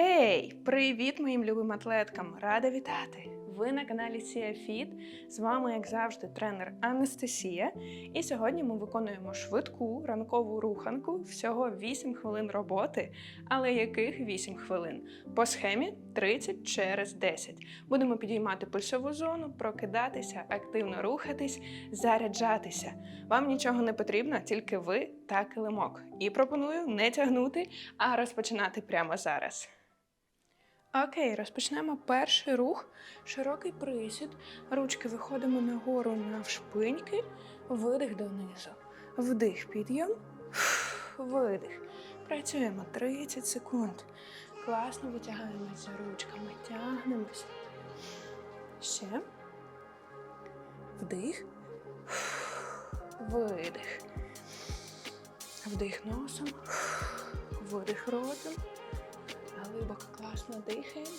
Гей! Привіт моїм любим атлеткам! Рада вітати! Ви на каналі Сія Фіт. З вами, як завжди, тренер Анастасія. І сьогодні ми виконуємо швидку ранкову руханку, всього 8 хвилин роботи. Але яких 8 хвилин? По схемі 30 через 10. Будемо підіймати пульсову зону, прокидатися, активно рухатись, заряджатися. Вам нічого не потрібно, тільки ви та килимок. І пропоную не тягнути, а розпочинати прямо зараз. Окей, розпочнемо перший рух. Широкий присід. Ручки виходимо нагору навшпиньки. Видих донизу. Вдих, підйом. Видих. Працюємо 30 секунд. Класно витягаємось за ручками. Тягнемось. Ще. Вдих. Видих. Вдих носом. Видих ротом. Глибоко класно дихаємо.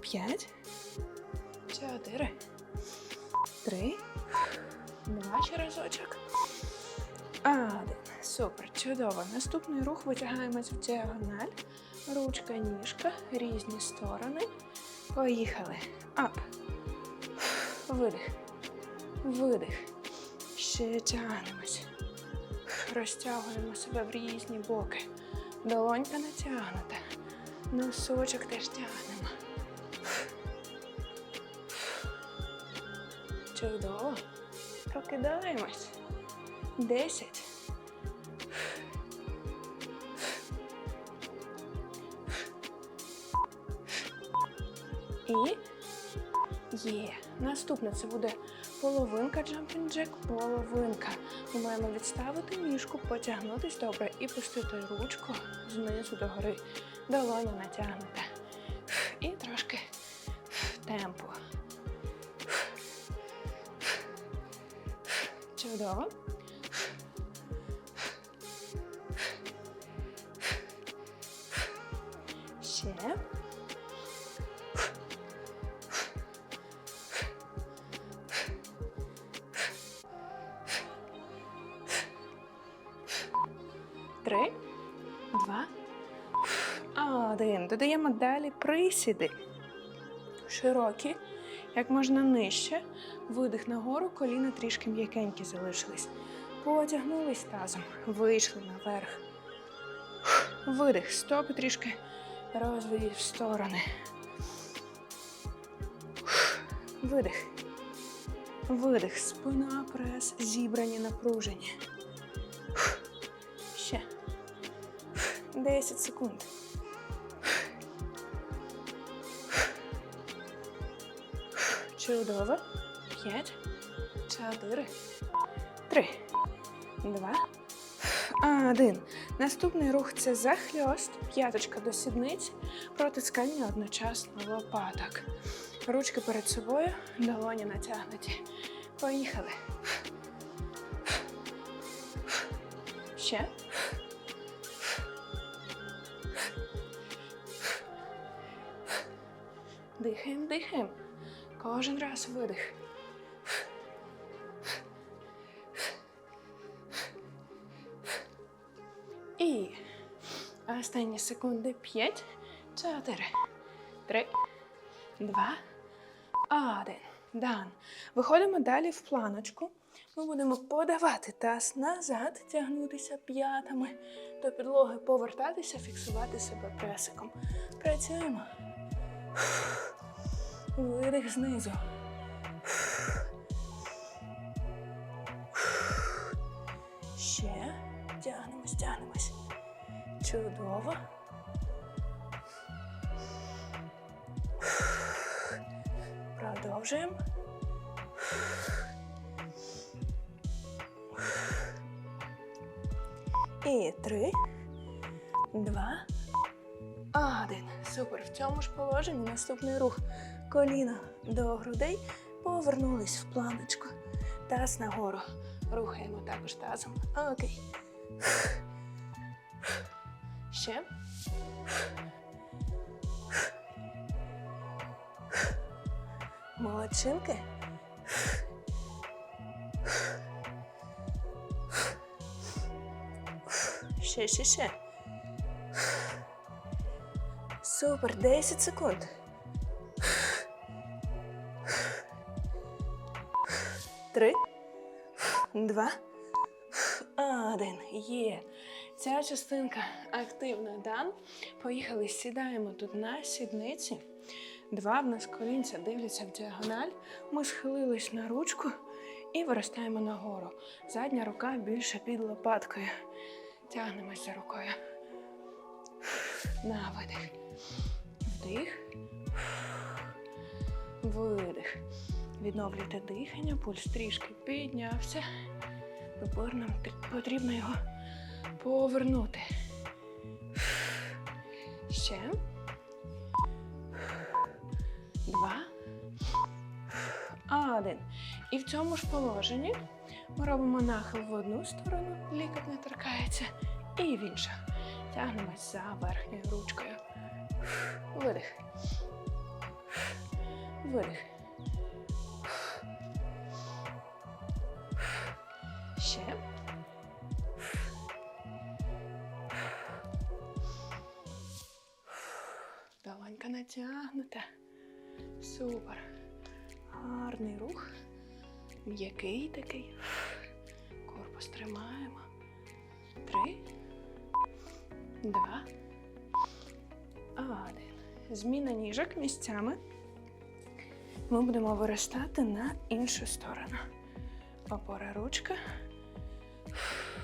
П'ять. Чотири. Три. Два ще разочок. Один. Супер. Чудово. Наступний рух витягаємось в діагональ. Ручка, ніжка. Різні сторони. Поїхали. Ап. Видих. Видих. Ще тягнемось. Розтягуємо себе в різні боки. Долонька натягнута. Носочок теж тягнемо. Чудово. Прокидаємось. Десять. І є. Наступне це буде половинка jumping jack, половинка. Ми маємо відставити ніжку, потягнутись добре і пустити ручку знизу до гори. Долоня натягнута. І трошки темпу. Чудово. Ще. Три, два, один. Додаємо далі присіди. Широкі, як можна нижче. Видих нагору, коліна трішки м'якенькі залишились. Потягнулись тазом, вийшли наверх. Видих, стопи трішки розведіть в сторони. Видих. Видих. Спина, прес, зібрані, напружені. 10 секунд. Чудово. П'ять, чотири, три, два, один. Наступний рух це захльост, п'яточка до сідниць, протискання одночасно лопаток. Ручки перед собою, долоні натягнуті. Поїхали. Ще. Дихаємо, дихаємо. Кожен раз видих. І останні секунди. П'ять, чотири, три, два, один. Дан. Виходимо далі в планочку. Ми будемо подавати таз назад, тягнутися п'ятами до підлоги, повертатися, фіксувати себе пресиком. Працюємо. Видих знизу. Ще. Тягнемось, тягнемось. Чудово. Продовжуємо. І три, два, один. Супер. В цьому ж положенні наступний рух. Коліна до грудей. Повернулись в планочку. Таз нагору. Рухаємо також тазом. Окей. Ще. Молодчинки. Ще, ще, ще. Супер, 10 секунд. Три, два, один. Є. Ця частинка активна дан. Поїхали, сідаємо тут на сідниці. Два в нас колінця дивляться в діагональ. Ми схилились на ручку і виростаємо нагору. Задня рука більше під лопаткою. Тягнемось за рукою. На видих. Вдих. Видих. Відновлюйте дихання, пульс трішки піднявся. Тепер нам потрібно його повернути. Ще. Два. Один. І в цьому ж положенні ми робимо нахил в одну сторону, лікоть не торкається, і в іншу. Тягнемось за верхньою ручкою. Видих. Видих. Ще. Долонька натягнута. Супер. Гарний рух. М'який такий. Корпус тримаємо. Три. Два. Один. Зміна ніжок місцями. Ми будемо виростати на іншу сторону. Опора ручка.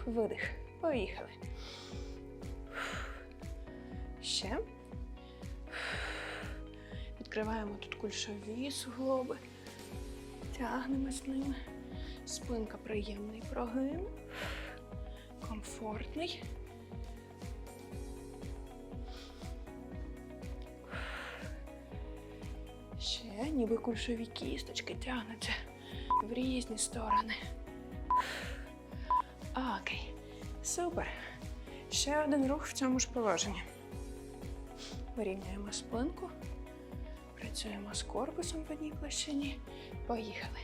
Видих. Поїхали. Ще. Відкриваємо тут кульшові суглоби. Тягнемось ними. Спинка приємний прогин. Комфортний. Ще ніби кульшові кісточки тягнуться в різні сторони. Супер. Ще один рух в цьому ж положенні. Вирівняємо спинку. Працюємо з корпусом в одній площині. Поїхали.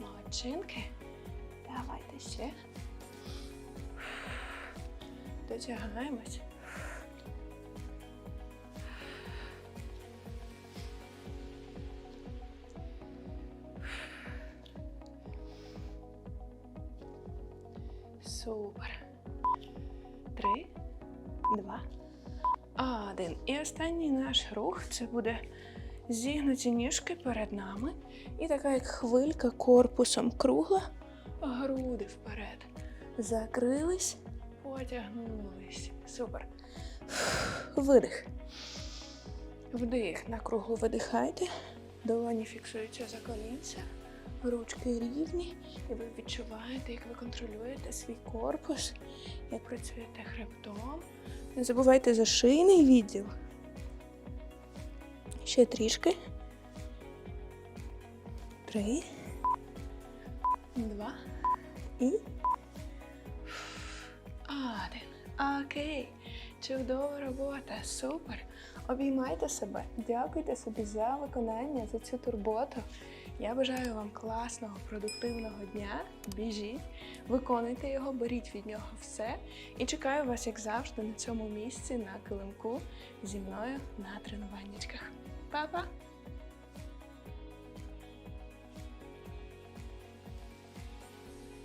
Молодчинки. Давайте ще. Дотягаємось. Супер. Три, два, один. І останній наш рух це буде зігнуті ніжки перед нами. І така як хвилька корпусом кругла, груди вперед. Закрились, потягнулись. Супер. Видих. Вдих. На кругу видихайте. Долоні фіксуються за колінця. Ручки рівні, і ви відчуваєте, як ви контролюєте свій корпус, як працюєте хребтом. Не забувайте за шийний відділ. Ще трішки. Три. Два. І. Один. Окей. Чудова робота. Супер. Обіймайте себе. Дякуйте собі за виконання, за цю турботу. Я бажаю вам класного, продуктивного дня. Біжіть, виконуйте його, беріть від нього все. І чекаю вас, як завжди, на цьому місці, на килимку зі мною на тренуваннячках. Па-па!